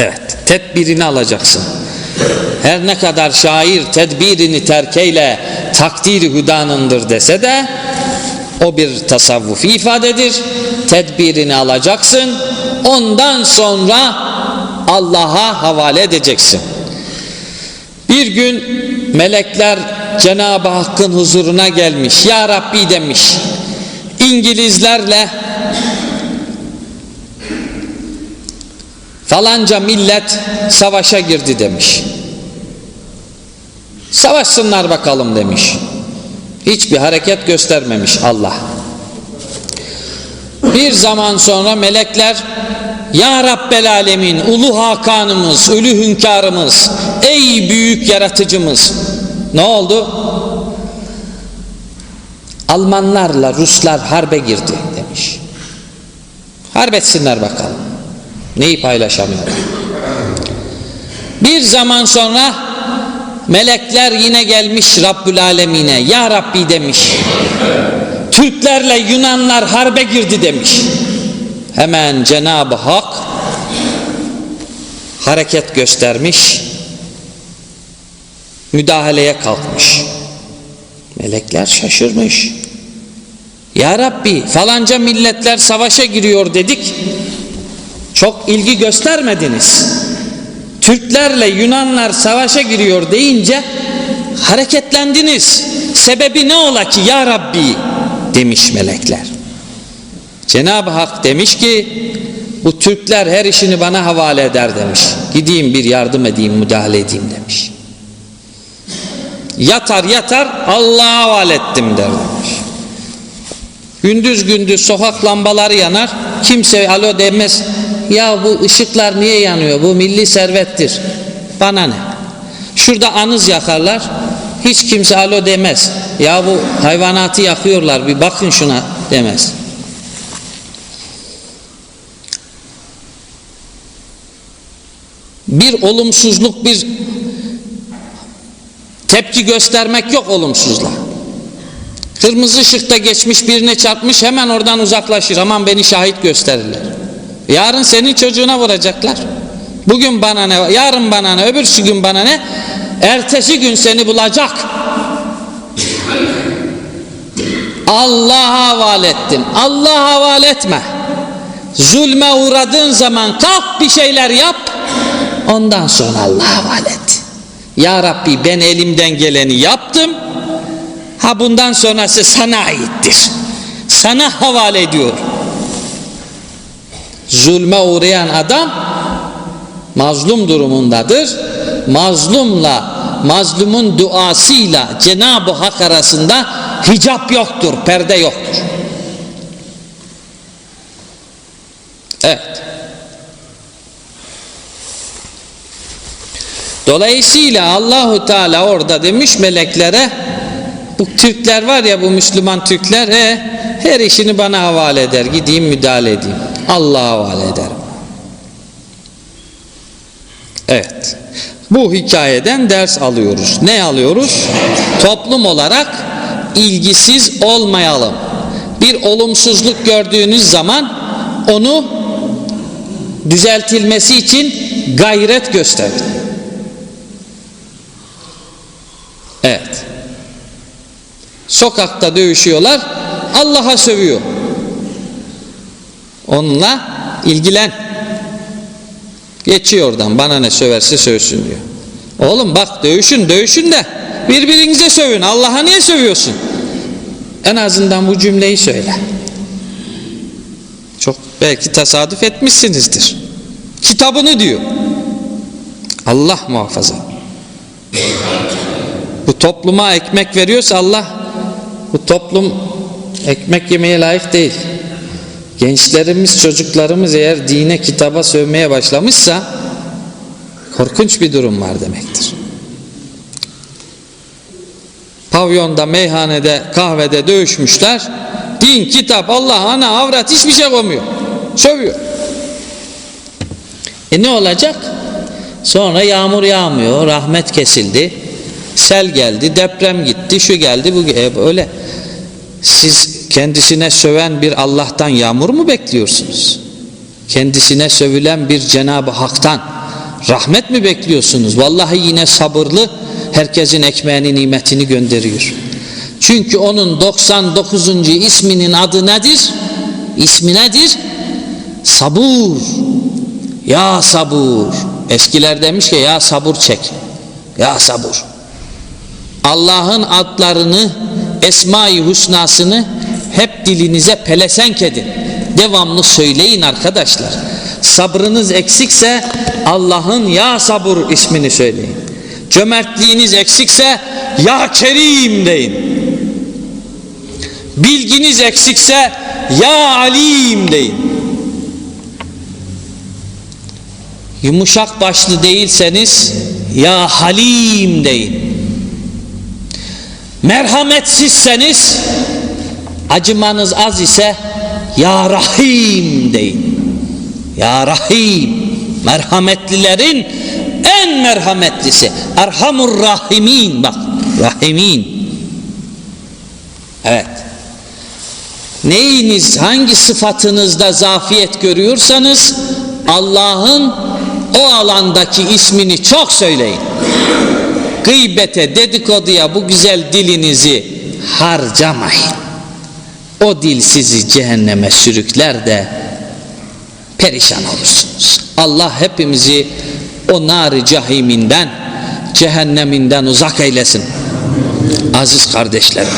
Evet, tedbirini alacaksın. Her ne kadar şair tedbirini terkeyle takdiri hüdanındır dese de o bir tasavvufi ifadedir. Tedbirini alacaksın. Ondan sonra Allah'a havale edeceksin. Bir gün melekler Cenab-ı Hakk'ın huzuruna gelmiş. Ya Rabbi demiş. İngilizlerle falanca millet savaşa girdi demiş. Savaşsınlar bakalım demiş. Hiçbir hareket göstermemiş Allah. Bir zaman sonra melekler Ya Rabbel Alemin, Ulu Hakanımız, Ülü Hünkârımız, ey büyük yaratıcımız. Ne oldu? Almanlarla Ruslar harbe girdi demiş. Harbetsinler bakalım. Neyi paylaşamıyorlar. Bir zaman sonra melekler yine gelmiş Rabbül Alemine. Ya Rabbi demiş. Türklerle Yunanlar harbe girdi demiş. Hemen Cenab-ı Hak hareket göstermiş. Müdahaleye kalkmış. Melekler şaşırmış. Ya Rabbi falanca milletler savaşa giriyor dedik. Çok ilgi göstermediniz. Türklerle Yunanlar savaşa giriyor deyince hareketlendiniz. Sebebi ne ola ki ya Rabbi demiş melekler. Cenab-ı Hak demiş ki bu Türkler her işini bana havale eder demiş. Gideyim bir yardım edeyim müdahale edeyim demiş. Yatar yatar Allah'a havale ettim der demiş. Gündüz gündüz sokak lambaları yanar. Kimse alo demez. Ya bu ışıklar niye yanıyor? Bu milli servettir. Bana ne? Şurada anız yakarlar. Hiç kimse alo demez. Ya bu hayvanatı yakıyorlar. Bir bakın şuna demez. Bir olumsuzluk, bir tepki göstermek yok olumsuzla. Kırmızı ışıkta geçmiş birine çarpmış hemen oradan uzaklaşır. Aman beni şahit gösterirler. Yarın senin çocuğuna vuracaklar. Bugün bana ne, yarın bana ne, öbürsü gün bana ne, ertesi gün seni bulacak. Allah'a havale ettin. Allah'a havale etme. Zulme uğradığın zaman kalk bir şeyler yap. Ondan sonra Allah'a havale et. Ya Rabbi ben elimden geleni yaptım. Ha bundan sonrası sana aittir. Sana havale ediyor. Zulme uğrayan adam mazlum durumundadır. Mazlumla mazlumun duasıyla Cenab-ı Hak arasında hicap yoktur, perde yoktur. Evet. Dolayısıyla Allahu Teala orada demiş meleklere bu Türkler var ya bu Müslüman Türkler he, her işini bana havale eder. Gideyim müdahale edeyim. Allah'a havale ederim. Evet. Bu hikayeden ders alıyoruz. Ne alıyoruz? Toplum olarak ilgisiz olmayalım. Bir olumsuzluk gördüğünüz zaman onu düzeltilmesi için gayret gösterin. Evet. Sokakta dövüşüyorlar. Allah'a sövüyor. Onunla ilgilen. Geçiyor oradan. Bana ne söverse sövsün diyor. Oğlum bak dövüşün dövüşün de birbirinize sövün. Allah'a niye sövüyorsun? En azından bu cümleyi söyle. Çok belki tesadüf etmişsinizdir. Kitabını diyor. Allah muhafaza. Bu topluma ekmek veriyorsa Allah bu toplum ekmek yemeye layık değil. Gençlerimiz, çocuklarımız eğer dine, kitaba sövmeye başlamışsa korkunç bir durum var demektir. Pavyonda, meyhanede, kahvede dövüşmüşler. Din, kitap, Allah, ana, avrat hiçbir şey koymuyor. Sövüyor. E ne olacak? Sonra yağmur yağmıyor, rahmet kesildi. Sel geldi, deprem gitti, şu geldi, bu e, öyle. Siz kendisine söven bir Allah'tan yağmur mu bekliyorsunuz? Kendisine sövülen bir Cenab-ı Hak'tan rahmet mi bekliyorsunuz? Vallahi yine sabırlı herkesin ekmeğini nimetini gönderiyor. Çünkü onun 99. isminin adı nedir? İsmi nedir? Sabur. Ya sabur. Eskiler demiş ki ya sabur çek. Ya sabur. Allah'ın adlarını, Esma-i Husnasını hep dilinize pelesenk edin. Devamlı söyleyin arkadaşlar. Sabrınız eksikse Allah'ın ya sabur ismini söyleyin. Cömertliğiniz eksikse ya kerim deyin. Bilginiz eksikse ya alim deyin. Yumuşak başlı değilseniz ya halim deyin. Merhametsizseniz acımanız az ise ya rahim deyin. Ya rahim merhametlilerin en merhametlisi. Erhamur Rahimin bak Rahimin evet. Neyiniz hangi sıfatınızda zafiyet görüyorsanız Allah'ın o alandaki ismini çok söyleyin. Gıybete dedikoduya bu güzel dilinizi harcamayın o dil sizi cehenneme sürükler de perişan olursunuz. Allah hepimizi o nar cehiminden, cehenneminden uzak eylesin. Aziz kardeşlerim.